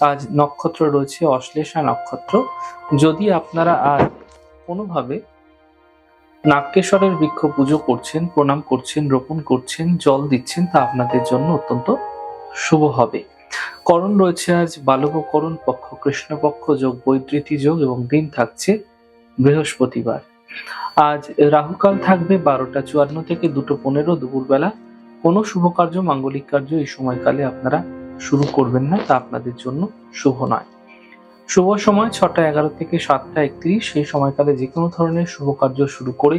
আজ নক্ষত্র রয়েছে, অশ্লেষা নক্ষত্র। যদি আপনারা আর কোনোভাবে নাক্যেশ্বরের বৃক্ষ পুজো করছেন, প্রণাম করছেন, রোপণ করছেন, জল দিচ্ছেন, তা আপনাদের জন্য অত্যন্ত শুভ হবে। করণ রয়েছে আজ বালবকরণ পক্ষ কৃষ্ণপক্ষ যোগ বৈদ্যুতি যোগ এবং দিন থাকছে বৃহস্পতিবার। আজ রাহুকাল থাকবে বারোটা চুয়ান্ন থেকে দুটো পনেরো, দুপুরবেলা। কোনো শুভ কার্য, মাঙ্গলিক কার্য এই সময়কালে আপনারা শুরু করবেন না, তা আপনাদের জন্য শুভ নয়। শুভ সময় ছটা এগারো থেকে সাতটা একত্রিশ, সেই সময়কালে যে কোনো ধরনের শুভ কার্য শুরু করে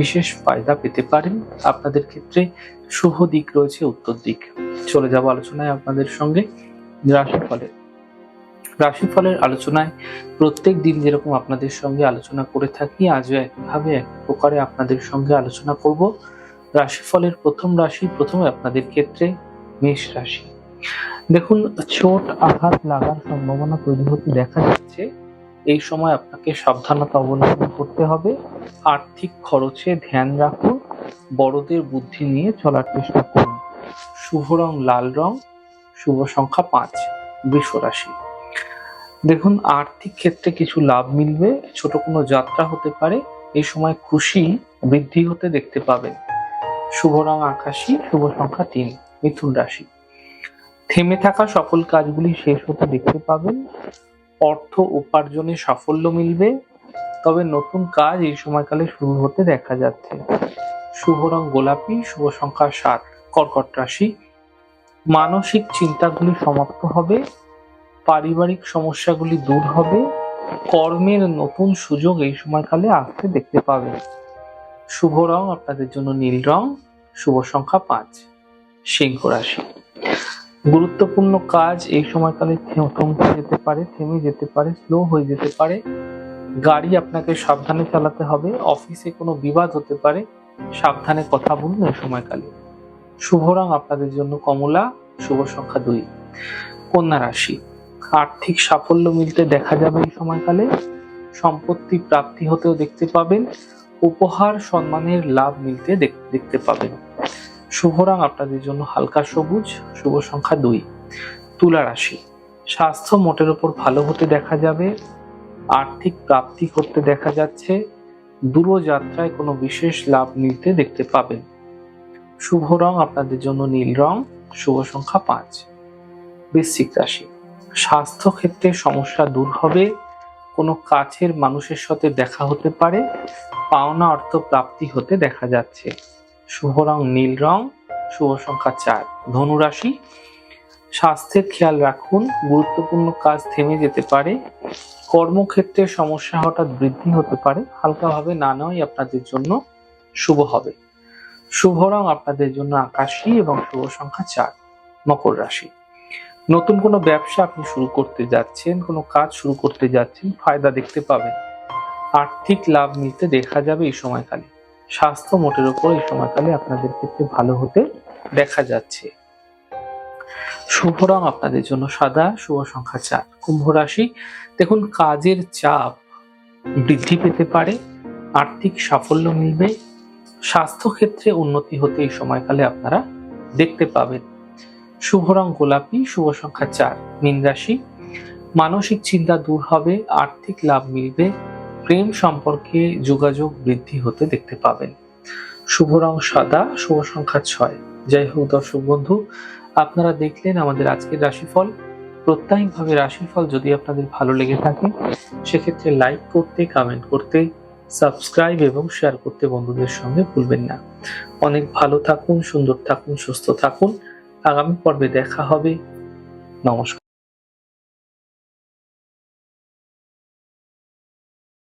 বিশেষ ফায়দা পেতে পারেন। আপনাদের ক্ষেত্রে শুভ দিক রয়েছে, উত্তর দিক। চলে যাব আলোচনায় আপনাদের সঙ্গে রাশিফলে রাশিফলের আলোচনায় প্রত্যেক দিন যেরকম আপনাদের সঙ্গে আলোচনা করে থাকি, আজও একভাবে এক প্রকারে আপনাদের সঙ্গে আলোচনা করব। রাশিফলের প্রথম রাশি, প্রথমে আপনাদের ক্ষেত্রে মেষ রাশি। দেখুন, চোট, আঘাত লাগার সম্ভাবনা তৈরি হতে দেখা যাচ্ছে। এই সময় আপনাকে সাবধানতা অবলম্বন করতে হবে। আর্থিক খরচে ধ্যান রাখুন। বড়দের বুদ্ধি নিয়ে চলার চেষ্টা করুন। শুভ রং, লাল রং, শুভ সংখ্যা পাঁচ, বৃষ রাশি। দেখুন, আর্থিক ক্ষেত্রে কিছু লাভ মিলবে। ছোট কোনো যাত্রা হতে পারে। এই সময় খুশি বৃদ্ধি হতে দেখতে পাবেন। শুভ রং, আকাশী, শুভ সংখ্যা তিন, মিথুন রাশি। থেমে থাকা সকল কাজগুলি শেষ হতে দেখতে পাবেন। অর্থ উপার্জনে সাফল্য মিলবে। তবে নতুন কাজ এই সময়কালে শুরু হতে দেখা যাচ্ছে। শুভ রং গোলাপি, শুভ সংখ্যা সাত, কর্কট রাশি। মানসিক চিন্তাগুলি সমাপ্ত হবে। পারিবারিক সমস্যাগুলি দূর হবে। কর্মের নতুন সুযোগ এই সময়কালে আসতে দেখতে পাবেন। শুভ রং আপনাদের জন্য নীল রং, শুভ সংখ্যা পাঁচ, সিংহ রাশি। গুরুত্বপূর্ণ কাজ এই সময়কালে থমকে যেতে পারে, থেমে যেতে পারে স্লো হয়ে যেতে পারে। গাড়ি আপনাকে সাবধানে চালাতে হবে অফিসে কোনো বিবাদ হতে পারে। সাবধানে কথা বলুন এই সময়কালে। শুভ রং আপনাদের জন্য, কমলা, শুভ সংখ্যা দুই। কন্যা রাশি, আর্থিক সাফল্য মিলতে দেখা যাবে এই সময়কালে। সম্পত্তি প্রাপ্তি হতেও দেখতে পাবেন। উপহার, সম্মানের লাভ মিলতে দেখ- দেখতে পাবেন। শুভ রং আপনাদের জন্য হালকা সবুজ, শুভ সংখ্যা দুই। তুলা রাশি, স্বাস্থ্য মোটের উপর ভালো হতে দেখা যাবে, আর্থিক প্রাপ্তি করতে দেখা যাচ্ছে, দূরযাত্রায় কোনো বিশেষ লাভ মিলতে দেখতে পাবেন। শুভ রং আপনাদের জন্য নীল রং, শুভ সংখ্যা পাঁচ। বৃশ্চিক রাশি স্বাস্থ্য ক্ষেত্রে সমস্যা দূর হবে, কোনো কাছের মানুষের সাথে দেখা হতে পারে, পাওনা অর্থ প্রাপ্তি হতে দেখা যাচ্ছে। শুভ রং নীল রং, শুভ সংখ্যা চার। ধনুরাশি, স্বাস্থ্যের খেয়াল রাখুন, গুরুত্বপূর্ণ কাজ থেমে যেতে পারে। কর্মক্ষেত্রে সমস্যা হঠাৎ বৃদ্ধি হতে পারে, হালকাভাবে না নেওয়াই আপনাদের জন্য শুভ হবে। শুভ রং আপনাদের জন্য আকাশী এবং শুভ সংখ্যা চার, মকর রাশি। নতুন কোনো ব্যবসা আপনি শুরু করতে যাচ্ছেন, কোনো কাজ শুরু করতে যাচ্ছেন, ফায়দা দেখতে পাবেন। আর্থিক লাভ মিলতে দেখা যাবে এই সময়কালে। স্বাস্থ্য মোটের উপর এই সময়কালে আপনাদের ক্ষেত্রে ভালো হতে দেখা যাচ্ছে। শুভ রং আপনাদের জন্য সাদা, শুভ সংখ্যা চার। কুম্ভ রাশি, দেখুন কাজের চাপ বৃদ্ধি পেতে পারে, আর্থিক সাফল্য মিলবে স্বাস্থ্য ক্ষেত্রে উন্নতি হতে এই সময়কালে আপনারা দেখতে পাবেন। শুভ রং গোলাপি, শুভ সংখ্যা চার। মীন রাশি, মানসিক চিন্তা দূর হবে, আর্থিক লাভ মিলবে প্রেম সম্পর্কে যোগাযোগ বৃদ্ধি হতে দেখতে পাবেন। শুভ রং সাদা, শুভ সংখ্যা ছয়। যাই হোক দর্শক বন্ধু, আপনারা দেখলেন আমাদের আজকের রাশিফল। প্রত্যায়িকভাবে রাশিফল যদি আপনাদের ভালো লেগে থাকে, সেক্ষেত্রে লাইক করতে কমেন্ট করতে সাবস্ক্রাইব এবং শেয়ার করতে বন্ধুদের সঙ্গে ভুলবেন না। অনেক ভালো থাকুন, সুন্দর থাকুন, সুস্থ থাকুন। আগামী পর্বে দেখা হবে। নমস্কার।